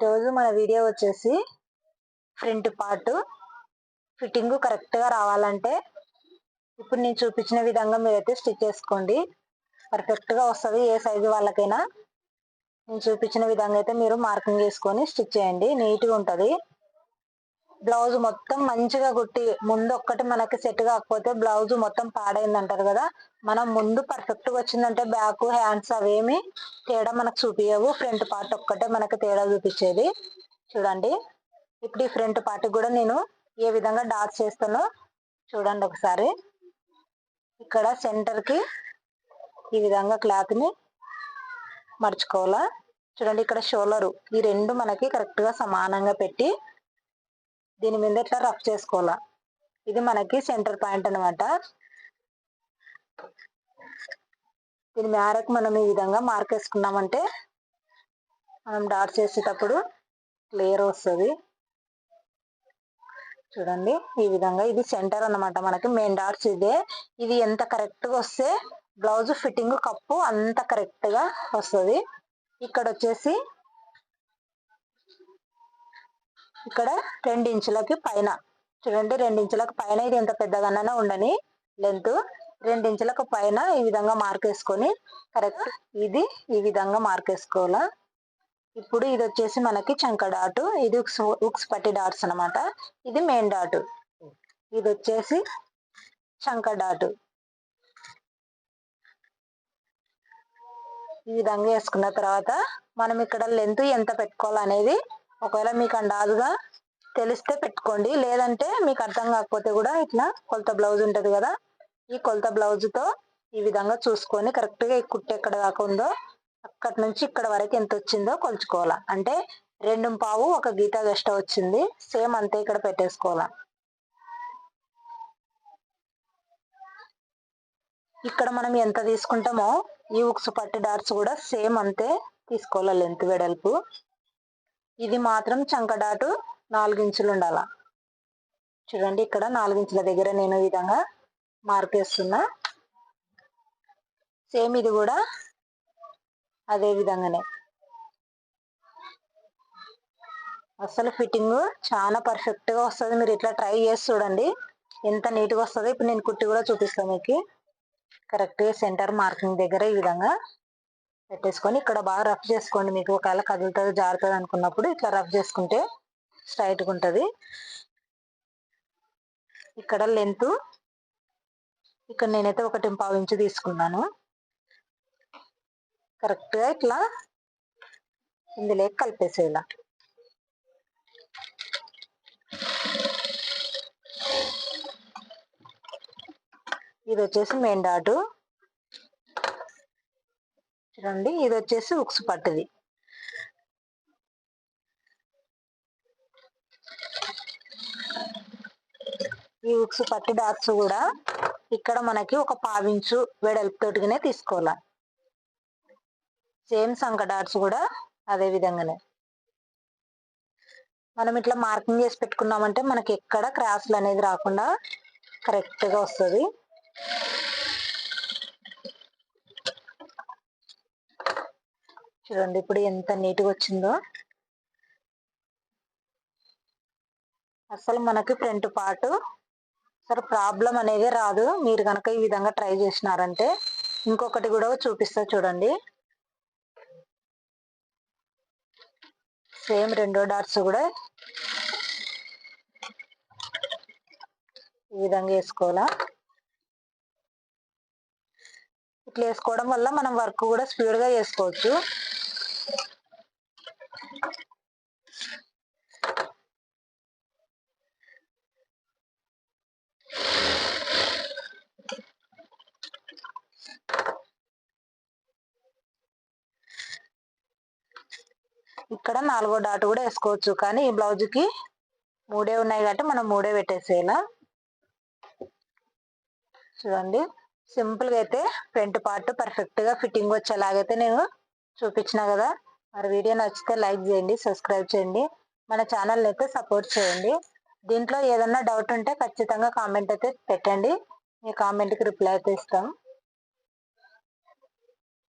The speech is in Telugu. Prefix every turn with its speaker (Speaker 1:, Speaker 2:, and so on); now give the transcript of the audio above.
Speaker 1: ఈరోజు మన వీడియో వచ్చేసి ఫ్రంట్ పార్ట్. ఫిట్టింగ్ కరెక్ట్గా రావాలంటే ఇప్పుడు నేను చూపించిన విధంగా మీరైతే స్టిచ్ చేసుకోండి. పర్ఫెక్ట్గా వస్తుంది ఏ సైజు వాళ్ళకైనా. నేను చూపించిన విధంగా అయితే మీరు మార్కింగ్ చేసుకొని స్టిచ్ చేయండి. నీట్గా ఉంటుంది. బ్లౌజ్ మొత్తం మంచిగా కుట్టి ముందు ఒక్కటి మనకి సెట్ కాకపోతే బ్లౌజ్ మొత్తం పాడైంది అంటారు కదా? మనం ముందు పర్ఫెక్ట్గా వచ్చిందంటే బ్యాక్ హ్యాండ్స్ అవేమి తేడా మనకు చూపించవు ఫ్రంట్ పార్ట్ ఒక్కటే మనకి తేడా చూపించేది. చూడండి. ఇప్పుడు ఈ ఫ్రంట్ పార్ట్ కూడా నేను ఏ విధంగా డాట్స్ చేస్తానో చూడండి ఒకసారి. ఇక్కడ సెంటర్కి ఈ విధంగా క్లాత్ని మర్చుకోవాలా? చూడండి ఇక్కడ షోలరు. ఈ రెండు మనకి కరెక్ట్గా సమానంగా పెట్టి దీని మీద ఇట్లా రఫ్ చేసుకోవాలా? ఇది మనకి సెంటర్ పాయింట్ అనమాట దీని మేరకు మనం ఈ విధంగా మార్క్ వేసుకున్నామంటే మనం డాట్స్ చేసేటప్పుడు క్లియర్ వస్తుంది. చూడండి ఈ విధంగా ఇది సెంటర్ అనమాట మనకి మెయిన్ డాట్స్ ఇదే. ఇది ఎంత కరెక్ట్గా వస్తే బ్లౌజ్ ఫిట్టింగ్ కప్పు అంత కరెక్ట్గా వస్తుంది. ఇక్కడ వచ్చేసి ఇక్కడ రెండు ఇంచులకి పైన. చూడండి రెండు ఇంచులకు పైన ఇది ఎంత పెద్దగానైనా ఉండని లెంత్ రెండు ఇంచులకు పైన ఈ విధంగా మార్క్ వేసుకొని కరెక్ట్ ఇది ఈ విధంగా మార్క్ వేసుకోవాలా. ఇప్పుడు ఇది వచ్చేసి మనకి చంక డాటు ఇది ఉక్స్ ఉక్స్ పట్టి డాట్స్ అనమాట ఇది మెయిన్ డాటు ఇది వచ్చేసి చంక డాటు ఈ విధంగా వేసుకున్న తర్వాత మనం ఇక్కడ లెంత్ ఎంత పెట్టుకోవాలనేది ఒకవేళ మీకు అండాదుగా తెలిస్తే పెట్టుకోండి. లేదంటే మీకు అర్థం కాకపోతే కూడా ఇట్లా కొలత బ్లౌజ్ ఉంటుంది కదా ఈ కొలత బ్లౌజ్తో ఈ విధంగా చూసుకొని కరెక్ట్గా ఈ కుట్టు ఎక్కడ దాకా ఉందో అక్కడి నుంచి ఇక్కడ వరకు ఎంత వచ్చిందో కొలుచుకోవాలా. అంటే రెండు పావు ఒక గీత గష్ట వచ్చింది సేమ్ అంతే ఇక్కడ పెట్టేసుకోవాలా. ఇక్కడ మనం ఎంత తీసుకుంటామో ఈ ఉక్స్ పట్టి డార్స్ కూడా సేమ్ అంతే తీసుకోవాలా లెంత్ వెడల్పు. ఇది మాత్రం చంకడాటు నాలుగించులు ఉండాల చూడండి ఇక్కడ నాలుగించుల దగ్గర నేను ఈ విధంగా మార్క్ వేస్తున్నా సేమ్ ఇది కూడా అదే విధంగానే. అసలు ఫిట్టింగ్ చాలా పర్ఫెక్ట్గా వస్తుంది. మీరు ఇట్లా ట్రై చేసి చూడండి. ఎంత నీట్గా వస్తుంది ఇప్పుడు నేను కుట్టి కూడా చూపిస్తాను మీకు. కరెక్ట్గా సెంటర్ మార్కింగ్ దగ్గర ఈ విధంగా పెట్టేసుకొని ఇక్కడ బాగా రఫ్ చేసుకోండి. మీకు ఒకవేళ కదులుతుంది జారుతుంది అనుకున్నప్పుడు ఇట్లా రఫ్ చేసుకుంటే స్ట్రైట్గా ఉంటుంది. ఇక్కడ లెంత్ ఇక్కడ నేనైతే ఒకటి పావు ఇంచు తీసుకున్నాను. కరెక్ట్గా ఇట్లా ఇందులో కలిపేసేలా ఇది వచ్చేసి మెయిన్ డాటు రండి. ఇది వచ్చేసి ఉక్స్ పట్టుది. ఈ ఉక్స్ పట్టి డాట్స్ కూడా ఇక్కడ మనకి ఒక పావించు వెడల్పుతోటిగానే తీసుకోవాలి. సేమ్ సంక డాట్స్ కూడా అదే విధంగానే. మనం ఇట్లా మార్కింగ్ చేసి పెట్టుకున్నామంటే మనకి ఎక్కడ క్రాస్లు అనేది రాకుండా కరెక్ట్గా వస్తుంది. చూడండి ఇప్పుడు ఎంత నీట్గా వచ్చిందో. అసలు మనకి ఫ్రంట్ పార్ట్ సరే ప్రాబ్లం అనేది రాదు. మీరు కనుక ఈ విధంగా ట్రై చేసినారంటే ఇంకొకటి కూడా చూపిస్తా చూడండి. సేమ్ రెండో డాట్స్ కూడా ఈ విధంగా వేసుకోవాలా. ఇట్లా వేసుకోవడం వల్ల మనం వర్క్ కూడా స్పీడ్గా చేసుకోవచ్చు ఇక్కడ నాలుగో డాట్ కూడా వేసుకోవచ్చు. కానీ ఈ బ్లౌజ్కి మూడే ఉన్నాయి కాబట్టి మనం మూడే పెట్టేసేయాల? చూడండి. సింపుల్గా అయితే ఫ్రంట్ పార్ట్ పర్ఫెక్ట్గా ఫిట్టింగ్ వచ్చేలాగైతే నేను చూపించిన కదా. మరి వీడియో నచ్చితే లైక్ చేయండి సబ్స్క్రైబ్ చేయండి. మన ఛానల్ అయితే సపోర్ట్ చేయండి. దీంట్లో ఏదన్నా డౌట్ ఉంటే ఖచ్చితంగా కామెంట్ అయితే పెట్టండి. మీ కామెంట్కి రిప్లై అయితే ఇస్తాం.